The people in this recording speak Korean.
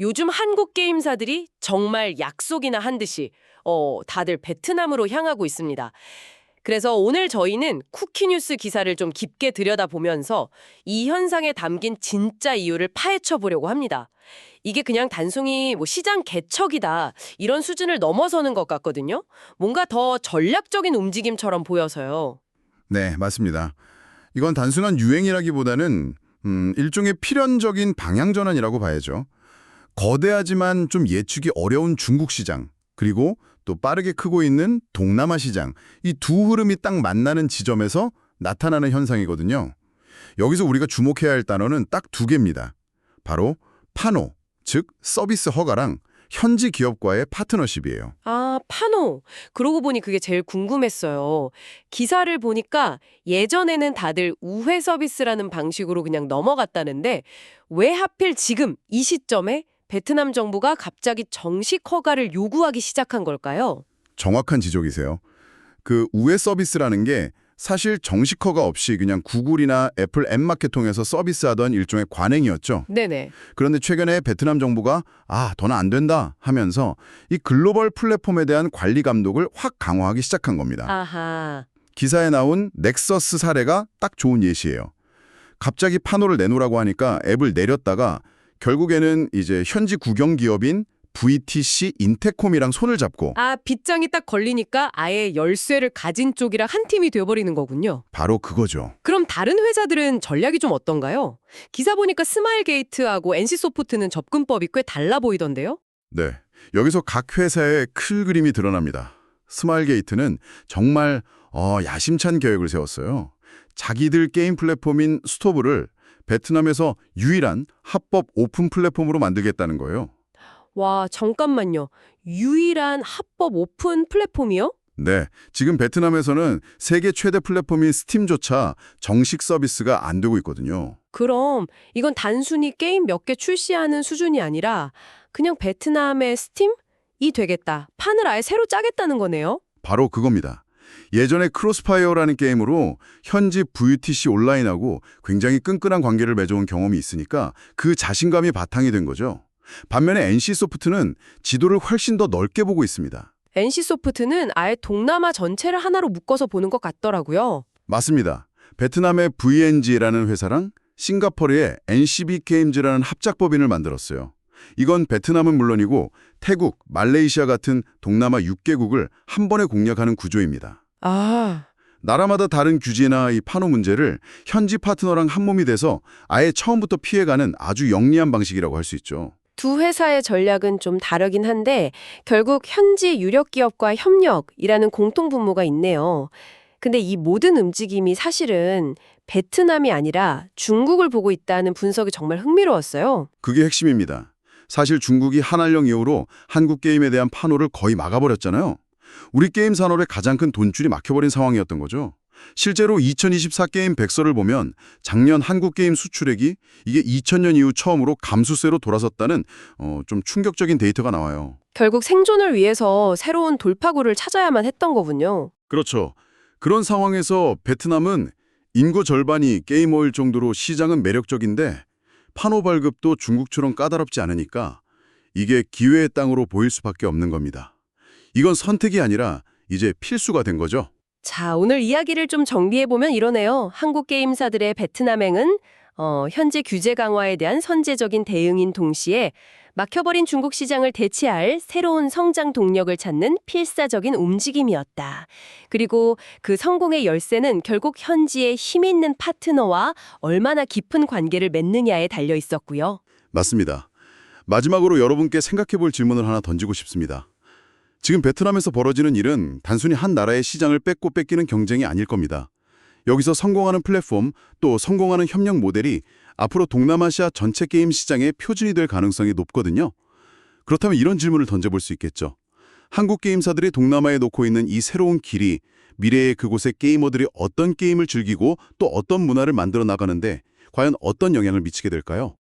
요즘 한국 게임사들이 정말 약속이나 한 듯이 어, 다들 베트남으로 향하고 있습니다. 그래서 오늘 저희는 쿠키뉴스 기사를 좀 깊게 들여다보면서 이 현상에 담긴 진짜 이유를 파헤쳐 보려고 합니다. 이게 그냥 단순히 뭐 시장 개척이다 이런 수준을 넘어서는 것 같거든요. 뭔가 더 전략적인 움직임처럼 보여서요. 네, 맞습니다. 이건 단순한 유행이라기보다는 음, 일종의 필연적인 방향 전환이라고 봐야죠. 거대하지만 좀 예측이 어려운 중국 시장, 그리고 또 빠르게 크고 있는 동남아 시장, 이 두 흐름이 딱 만나는 지점에서 나타나는 현상이거든요. 여기서 우리가 주목해야 할 단어는 딱 두 개입니다. 바로 파노, 즉 서비스 허가랑 현지 기업과의 파트너십이에요. 아, 파노. 그러고 보니 그게 제일 궁금했어요. 기사를 보니까 예전에는 다들 우회 서비스라는 방식으로 그냥 넘어갔다는데 왜 하필 지금 이 시점에 베트남 정부가 갑자기 정식 허가를 요구하기 시작한 걸까요? 정확한 지적이세요. 그 우회 서비스라는 게 사실 정식 허가 없이 그냥 구글이나 애플 앱마켓 통해서 서비스하던 일종의 관행이었죠. 네네. 그런데 최근에 베트남 정부가 아, 더는 안 된다 하면서 이 글로벌 플랫폼에 대한 관리 감독을 확 강화하기 시작한 겁니다. 아하. 기사에 나온 넥서스 사례가 딱 좋은 예시예요. 갑자기 파노를 내놓으라고 하니까 앱을 내렸다가 결국에는 이제 현지 국영 기업인 VTC 인테콤이랑 손을 잡고 아, 빗장이 딱 걸리니까 아예 열쇠를 가진 쪽이랑 한 팀이 돼버리는 거군요. 바로 그거죠. 그럼 다른 회사들은 전략이 좀 어떤가요? 기사 보니까 스마일게이트하고 NC소프트는 접근법이 꽤 달라 보이던데요? 네, 여기서 각 회사의 큰 그림이 드러납니다. 스마일게이트는 정말 어, 야심찬 계획을 세웠어요. 자기들 게임 플랫폼인 스토브를 베트남에서 유일한 합법 오픈 플랫폼으로 만들겠다는 거예요. 와, 잠깐만요. 유일한 합법 오픈 플랫폼이요? 네, 지금 베트남에서는 세계 최대 플랫폼인 스팀조차 정식 서비스가 안 되고 있거든요. 그럼 이건 단순히 게임 몇 개 출시하는 수준이 아니라 그냥 베트남의 스팀이 되겠다. 판을 아예 새로 짜겠다는 거네요. 바로 그겁니다. 예전에 크로스파이어라는 게임으로 현지 VTC 온라인하고 굉장히 끈끈한 관계를 맺어온 경험이 있으니까 그 자신감이 바탕이 된 거죠. 반면에 NC소프트는 지도를 훨씬 더 넓게 보고 있습니다. NC소프트는 아예 동남아 전체를 하나로 묶어서 보는 것 같더라고요. 맞습니다. 베트남의 VNG라는 회사랑 싱가포르의 NCB 게임즈라는 합작법인을 만들었어요. 이건 베트남은 물론이고 태국, 말레이시아 같은 동남아 6개국을 한 번에 공략하는 구조입니다. 아, 나라마다 다른 규제나 이 판호 문제를 현지 파트너랑 한 몸이 돼서 아예 처음부터 피해가는 아주 영리한 방식이라고 할 수 있죠. 두 회사의 전략은 좀 다르긴 한데 결국 현지 유력 기업과 협력이라는 공통 분모가 있네요. 근데 이 모든 움직임이 사실은 베트남이 아니라 중국을 보고 있다는 분석이 정말 흥미로웠어요. 그게 핵심입니다. 사실 중국이 한한령 이후로 한국 게임에 대한 판호를 거의 막아버렸잖아요. 우리 게임 산업의 가장 큰 돈줄이 막혀버린 상황이었던 거죠. 실제로 2024 게임 백서를 보면 작년 한국 게임 수출액이 이게 2000년 이후 처음으로 감수세로 돌아섰다는 어, 좀 충격적인 데이터가 나와요. 결국 생존을 위해서 새로운 돌파구를 찾아야만 했던 거군요. 그렇죠. 그런 상황에서 베트남은 인구 절반이 게이머일 정도로 시장은 매력적인데 판호 발급도 중국처럼 까다롭지 않으니까 이게 기회의 땅으로 보일 수밖에 없는 겁니다. 이건 선택이 아니라 이제 필수가 된 거죠. 자, 오늘 이야기를 좀 정리해보면 이러네요. 한국 게임사들의 베트남행은 어, 현재 규제 강화에 대한 선제적인 대응인 동시에 막혀버린 중국 시장을 대체할 새로운 성장 동력을 찾는 필사적인 움직임이었다. 그리고 그 성공의 열쇠는 결국 현지의 힘 있는 파트너와 얼마나 깊은 관계를 맺느냐에 달려 있었고요. 맞습니다. 마지막으로 여러분께 생각해 볼 질문을 하나 던지고 싶습니다. 지금 베트남에서 벌어지는 일은 단순히 한 나라의 시장을 뺏고 뺏기는 경쟁이 아닐 겁니다. 여기서 성공하는 플랫폼 또 성공하는 협력 모델이 앞으로 동남아시아 전체 게임 시장의 표준이 될 가능성이 높거든요. 그렇다면 이런 질문을 던져볼 수 있겠죠. 한국 게임사들이 동남아에 놓고 있는 이 새로운 길이 미래의 그곳의 게이머들이 어떤 게임을 즐기고 또 어떤 문화를 만들어 나가는데 과연 어떤 영향을 미치게 될까요?